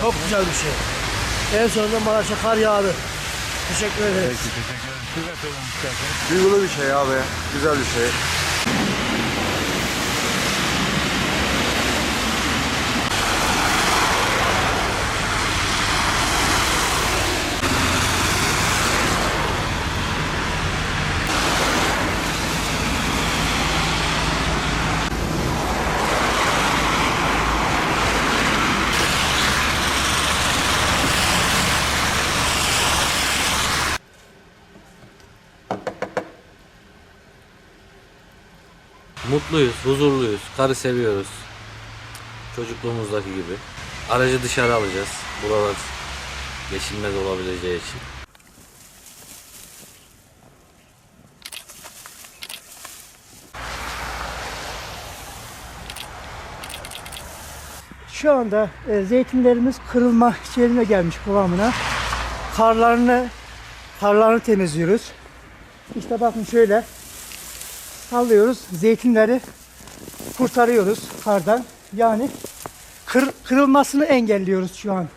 Çok güzel bir şey. En sonunda Maraş'a kar yağdı. Teşekkür ederiz. Peki teşekkür ederim. Siz de söylemek isterseniz. Duygulu bir şey abi. Güzel bir şey. Mutluyuz, huzurluyuz, karı seviyoruz. Çocukluğumuzdaki gibi. Aracı dışarı alacağız. Buralar geçilmez olabileceği için. Şu anda e, zeytinlerimiz kırılma şeyine gelmiş kıvamına. Karlarını karlarını temizliyoruz. İşte bakın şöyle sallıyoruz. Zeytinleri kurtarıyoruz kardan. Yani kır, kırılmasını engelliyoruz şu an.